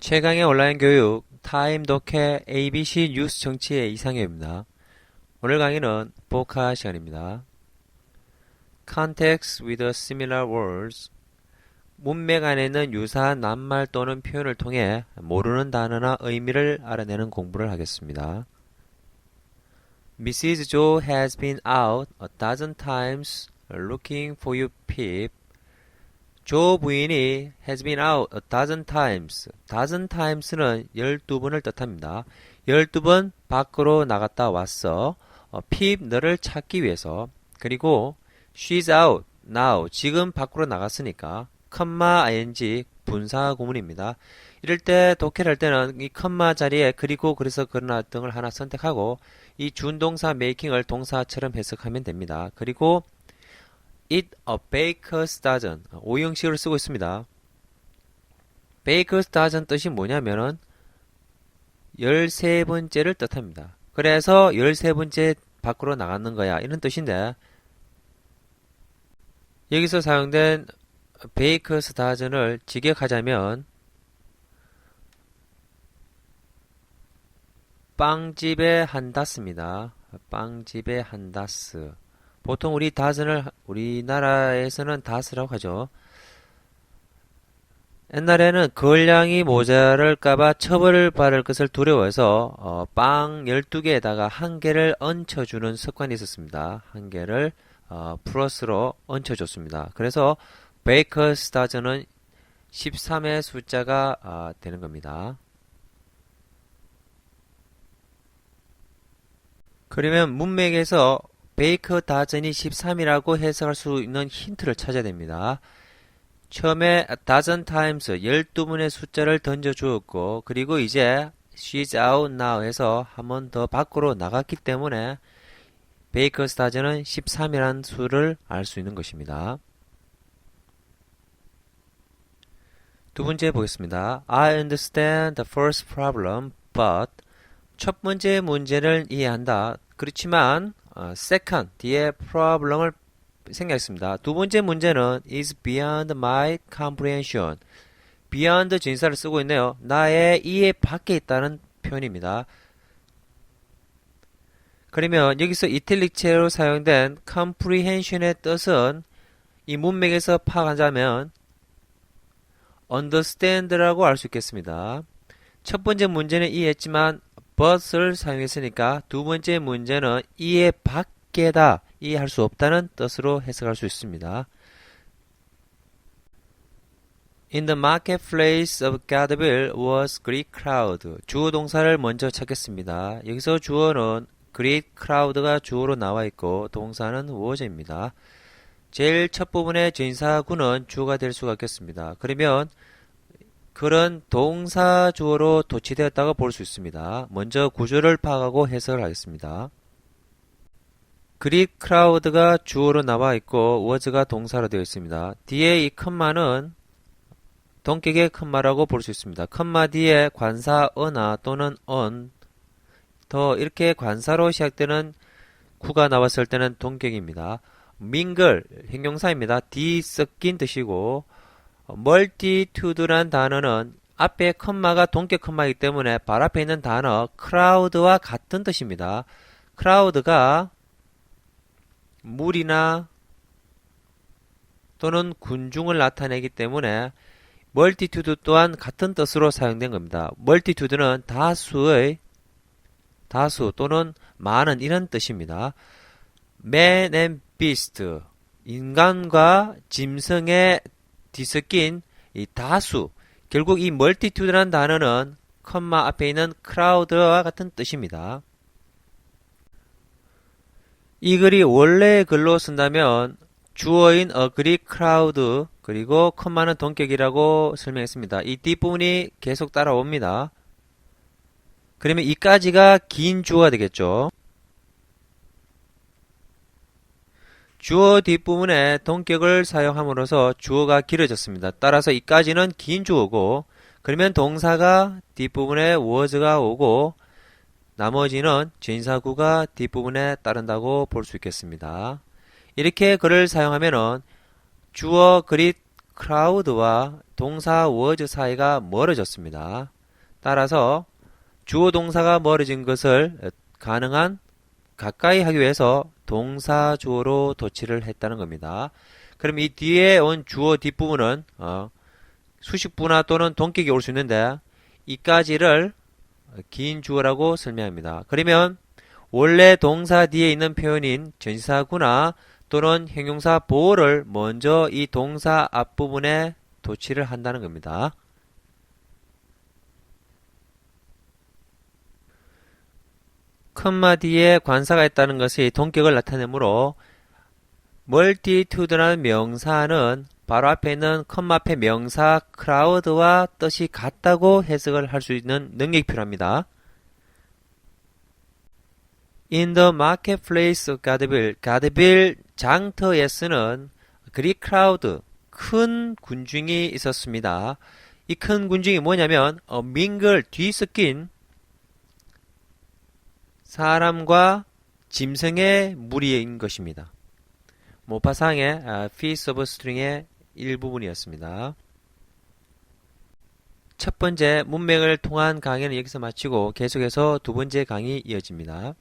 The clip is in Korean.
최강의 온라인 교육 타임 독해 ABC 뉴스 정치의 이상엽입니다. 오늘 강의는 보카 시간입니다. Context with similar words 문맥 안에 있는 유사한 낱말 또는 표현을 통해 모르는 단어나 의미를 알아내는 공부를 하겠습니다. Mrs. Joe has been out a dozen times looking for you, Pip. 조 부인이 has been out a dozen times. dozen times는 12번을 뜻합니다. 12번 밖으로 나갔다 왔어. 어, 핍 너를 찾기 위해서. 그리고 she's out now. 지금 밖으로 나갔으니까 컴마 ing 분사 구문입니다. 이럴 때 독해를 할 때는 이 컴마 자리에 그리고 그래서 그러나 등을 하나 선택하고 이 준동사 making을 동사처럼 해석하면 됩니다. 그리고 It a baker's dozen. 오형식을 쓰고 있습니다. baker's dozen 뜻이 뭐냐면은 13번째를 뜻합니다. 그래서 13번째 밖으로 나가는 거야. 이런 뜻인데 여기서 사용된 baker's dozen을 직역하자면 빵집의 한 다스입니다. 빵집의 한 다스. 보통 우리 다스를 우리나라에서는 다스라고 하죠. 옛날에는 걸량이 모자랄까봐 처벌을 받을 것을 두려워해서 어, 빵 12개에다가 한 개를 얹혀주는 습관이 있었습니다. 한 개를 어, 플러스로 얹혀줬습니다. 그래서 베이커스 다즈는 13의 숫자가 어, 되는 겁니다. 그러면 문맥에서 베이커 다전이 13이라고 해석할 수 있는 힌트를 찾아야 됩니다. 처음에 dozen times 12분의 숫자를 던져 주었고 그리고 이제 she's out now 해서 한 번 더 밖으로 나갔기 때문에 베이커스 다전은 13이라는 수를 알 수 있는 것입니다. 두 번째 보겠습니다. I understand the first problem, but 첫 번째 문제를 이해한다. 그렇지만 어, second 뒤에 problem을 생략했습니다. 두 번째 문제는 is beyond my comprehension. beyond 진사를 쓰고 있네요. 나의 이해 밖에 있다는 표현입니다. 그러면 여기서 이탈릭체로 사용된 comprehension의 뜻은 이 문맥에서 파악하자면 understand라고 알 수 있겠습니다. 첫 번째 문제는 이해했지만 but을 사용했으니까 두 번째 문제는 이해 밖에다 이해할 수 없다는 뜻으로 해석할 수 있습니다. In the marketplace of Gadville was great crowd. 주어 동사를 먼저 찾겠습니다. 여기서 주어는 great crowd가 주어로 나와 있고 동사는 was입니다. 제일 첫 부분의 전사구는 주어가 될 수가 있겠습니다. 그러면 그런 동사 주어로 도치되었다고 볼 수 있습니다. 먼저 구조를 파악하고 해석을 하겠습니다. 그릭 크라우드가 주어로 나와 있고 was가 동사로 되어 있습니다. 뒤에 이 컴마는 동격의 컴마라고 볼 수 있습니다. 컴마 뒤에 관사 어나 또는 on 더 이렇게 관사로 시작되는 구가 나왔을 때는 동격입니다. mingle 형용사입니다. 뒤 섞인 뜻이고 멀티튜드란 단어는 앞에 컴마가 동격 컴마이기 때문에 발 앞에 있는 단어 크라우드와 같은 뜻입니다. 크라우드가 물이나 또는 군중을 나타내기 때문에 멀티튜드 또한 같은 뜻으로 사용된 겁니다. 멀티튜드는 다수의 다수 또는 많은 이런 뜻입니다. Man and beast 인간과 짐승의 뒤섞인 이 다수 결국 이 멀티튜드라는 단어는 컴마 앞에 있는 크라우드와 같은 뜻입니다. 이 글이 원래 글로 쓴다면 주어인 a great crowd 그리고 컴마는 동격이라고 설명했습니다. 이 뒷부분이 계속 따라옵니다. 그러면 이까지가 긴 주어가 되겠죠. 주어 뒷부분에 동격을 사용함으로써 주어가 길어졌습니다. 따라서 이까지는 긴 주어고 그러면 동사가 뒷부분에 was가 오고 나머지는 전사구가 뒷부분에 따른다고 볼 수 있겠습니다. 이렇게 글을 사용하면은 주어 그릿 crowd와 동사 was 사이가 멀어졌습니다. 따라서 주어 동사가 멀어진 것을 어, 가능한 가까이 하기 위해서 동사 주어로 도치를 했다는 겁니다. 그럼 이 뒤에 온 주어 뒷부분은 어, 수식부나 또는 동격이 올 수 있는데 이까지를 긴 주어라고 설명합니다. 그러면 원래 동사 뒤에 있는 표현인 전치사구나 또는 형용사 보호를 먼저 이 동사 앞부분에 도치를 한다는 겁니다. 컴마 뒤에 관사가 있다는 것이 동격을 나타내므로 멀티튜드라는 명사는 바로 앞에 있는 컴마 앞에 명사 크라우드와 뜻이 같다고 해석을 할 수 있는 능력이 필요합니다. In the marketplace 가드빌, 가드빌 장터에 쓰는 그릭 크라우드, 큰 군중이 있었습니다. 이 큰 군중이 뭐냐면 어, 민글 뒤섞인 사람과 짐승의 무리인 것입니다. 모파상의 아, Feast of String의 일부분이었습니다. 첫 번째 문맥을 통한 강의는 여기서 마치고 계속해서 두 번째 강의 이어집니다.